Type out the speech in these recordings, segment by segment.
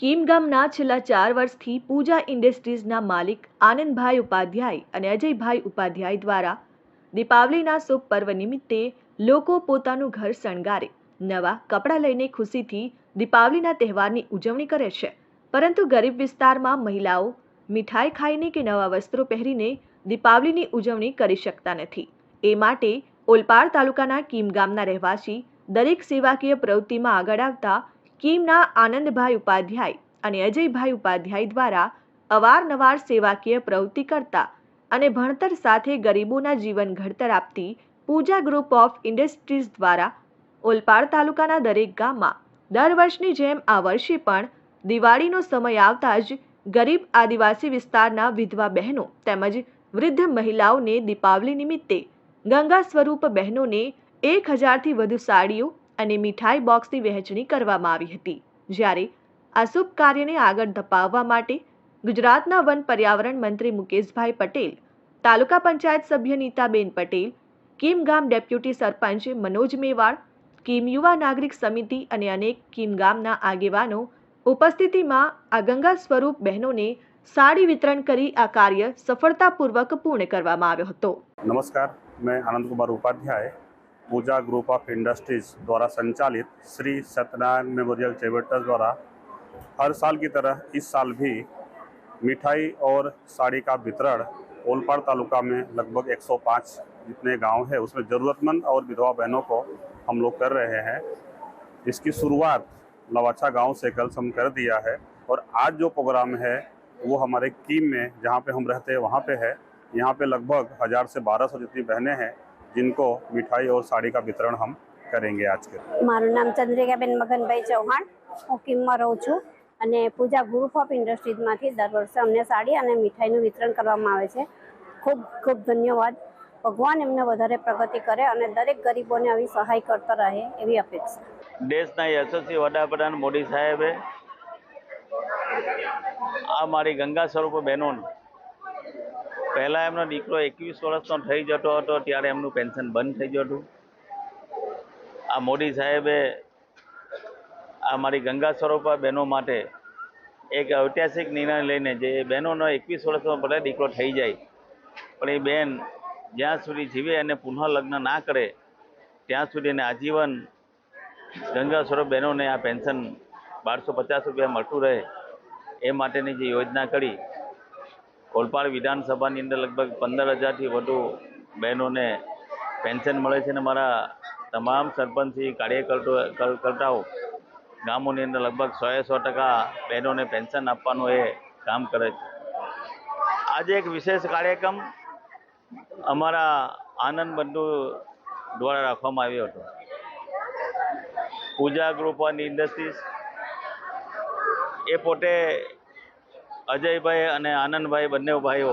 કીમ ગામના છેલ્લા ચાર વર્ષથી પૂજા ઇન્ડસ્ટ્રીઝના માલિક આનંદભાઈ ઉપાધ્યાય અને અજયભાઈ ઉપાધ્યાય દ્વારા દીપાવલીના શુભ પર્વ નિમિત્તે લોકો પોતાનું ઘર શણગારે, નવા કપડાં લઈને ખુશીથી દીપાવલીના તહેવારની ઉજવણી કરે છે. પરંતુ ગરીબ વિસ્તારમાં મહિલાઓ મીઠાઈ ખાઈને કે નવા વસ્ત્રો પહેરીને દીપાવલીની ઉજવણી કરી શકતા નથી. એ માટે ઓલપાડ તાલુકાના કીમ ગામના રહેવાસી દરેક સેવાકીય પ્રવૃત્તિમાં આગળ આવતા કીમના આનંદભાઈ ઉપાધ્યાય અને અજયભાઈ ઉપાધ્યાય દ્વારા અવારનવાર સેવાકીય પ્રવૃત્તિ કરતા અને ભણતર સાથે ગરીબોના જીવન ઘડતર આપતી પૂજા ગ્રુપ ઓફ ઇન્ડસ્ટ્રીઝ દ્વારા ઓલપાડ તાલુકાના દરેક ગામમાં દર વર્ષની જેમ આ વર્ષે પણ દિવાળીનો સમય આવતા જ ગરીબ આદિવાસી વિસ્તારના વિધવા બહેનો તેમજ વૃદ્ધ મહિલાઓને દીપાવલી નિમિત્તે ગંગા સ્વરૂપ બહેનોને એક હજારથી વધુ સાડીઓ અને મીઠાઈ બોક્સની વહેંચણી કરવામાં આવી હતી. જ્યારે આ શુભ કાર્યને આગળ ધપાવવા માટે ગુજરાતના વન પર્યાવરણ મંત્રી મુકેશભાઈ પટેલ, તાલુકા પંચાયત સભ્ય નીતાબેન પટેલ, કીમ ગામ ડેપ્યુટી સરપંચ મનોજ મેવાડ, કીમ યુવા નાગરિક સમિતિ અને અનેક કીમ ગામના આગેવાનો ઉપસ્થિતિમાં આ ગંગા સ્વરૂપ બહેનોને સાડી વિતરણ કરી આ કાર્ય સફળતાપૂર્વક પૂર્ણ કરવામાં આવ્યો હતો. નમસ્કાર, મેં Anand Kumar Upadhyay Pooja group of industries द्वारा संचालित श्री सत्यनारायण मेमोरियल चैरिटेबल द्वारा हर साल की तरह इस साल भी मिठाई और साड़ी का वितरण ओलपाड़ तालुका में लगभग 105 जितने गाँव हैं, उसमें ज़रूरतमंद और विधवा बहनों को हम लोग कर रहे हैं। इसकी शुरुआत लवाछा गाँव से कल हम कर दिया है और आज जो प्रोग्राम है, वो हमारे कीम में, जहाँ पे हम रहते हैं, वहाँ पे है। यहाँ पे लगभग हज़ार से बारह सौ जितनी बहनें हैं जिनको मिठाई और साड़ी का वितरण हम करेंगे आज के મારું નામ ચંદ્રિકાબેન મગનભાઈ ચૌહાણ હું કિમમાં રહું છું અને પૂજા ગ્રુપ ઓફ ઇન્ડસ્ટ્રીઝમાંથી દર વર્ષે અમને સાડી અને મીઠાઈનું વિતરણ કરવામાં આવે છે ખૂબ ખૂબ ધન્યવાદ ભગવાન એમને વધારે પ્રગતિ કરે અને દરેક ગરીબોને આવી સહાય કરતા રહે એવી અપેક્ષા દેશના યશસ્વી વડાપ્રધાન મોદી સાહેબે આ મારી ગંગા સ્વરૂપ બહેનો પહેલાં એમનો દીકરો એકવીસ વર્ષનો થઈ જતો હતો, ત્યારે એમનું પેન્શન બંધ થઈ જતું. આ મોદી સાહેબે આ મારી ગંગા સ્વરૂપા બહેનો માટે એક ઐતિહાસિક નિર્ણય લઈને જે બહેનોનો એકવીસ વર્ષનો ભલે દીકરો થઈ જાય, પણ એ બેન જ્યાં સુધી જીવે અને પુનઃ લગ્ન ના કરે, ત્યાં સુધી એને આજીવન ગંગા સ્વરૂપ બહેનોને આ પેન્શન બારસો પચાસ રૂપિયા મળતું રહે, એ માટેની જે યોજના કરી કોલપાડ વિધાનસભાની અંદર લગભગ પંદર હજારથી વધુ બહેનોને પેન્શન મળે છે અને મારા તમામ સરપંચી કાર્યકર્તાઓ ગામોની અંદર લગભગ સોએ સો ટકા બહેનોને પેન્શન આપવાનું એ કામ કરે છે. આજે એક વિશેષ કાર્યક્રમ અમારા આનંદ બંધુ દ્વારા રાખવામાં આવ્યો હતો. પૂજા ગ્રુપ ઓન ઇન્ડસ્ટ્રીઝ એ પોતે અજયભાઈ અને આનંદભાઈ બંને ભાઈઓ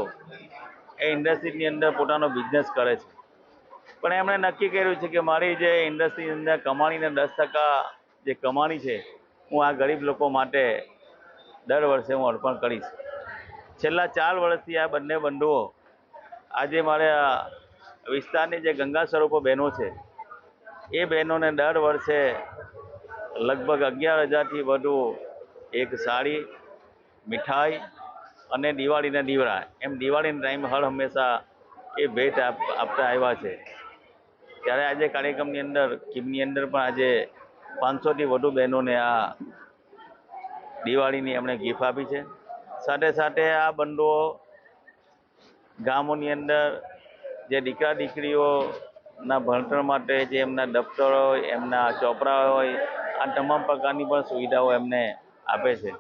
એ ઇન્ડસ્ટ્રીની અંદર પોતાનો બિઝનેસ કરે છે. પણ એમણે નક્કી કર્યું છે કે મારી જે ઇન્ડસ્ટ્રીની અંદર કમાણીને દસ ટકા જે કમાણી છે, હું આ ગરીબ લોકો માટે દર વર્ષે હું અર્પણ કરીશ. છેલ્લા ચાર વર્ષથી આ બંને બંધુઓ આજે મારા વિસ્તારની જે ગંગા સ્વરૂપો બહેનો છે, એ બહેનોને દર વર્ષે લગભગ અગિયાર હજારથી વધુ એક સાડી મીઠાઈ અને દિવાળીના દીવડા. એમ દિવાળીના ટાઈમ હર હંમેશા એ ભેટ આપ, આપતા આવ્યા છે. ત્યારે આજે કાર્યક્રમની અંદર કીમની અંદર પણ આજે પાંચસોથી વધુ બહેનોને આ દિવાળીની એમણે ગિફ્ટ આપી છે. સાથે સાથે આ બંધુઓ ગામોની અંદર જે દીકરા દીકરીઓના ભણતર માટે જે એમના દફતરો હોય, એમના ચોપડા હોય, આ તમામ પ્રકારની પણ સુવિધાઓ એમને આપે છે.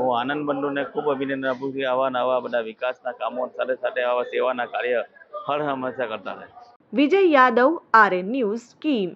હું આનંદ બંડુને ખૂબ અભિનંદન આપું છું આવા નવા બધા વિકાસના કામો સાથે સાથે આવા સેવાના કાર્ય હર હંમેશા કરતા રહે. Vijay Yadav, RN news, Kim.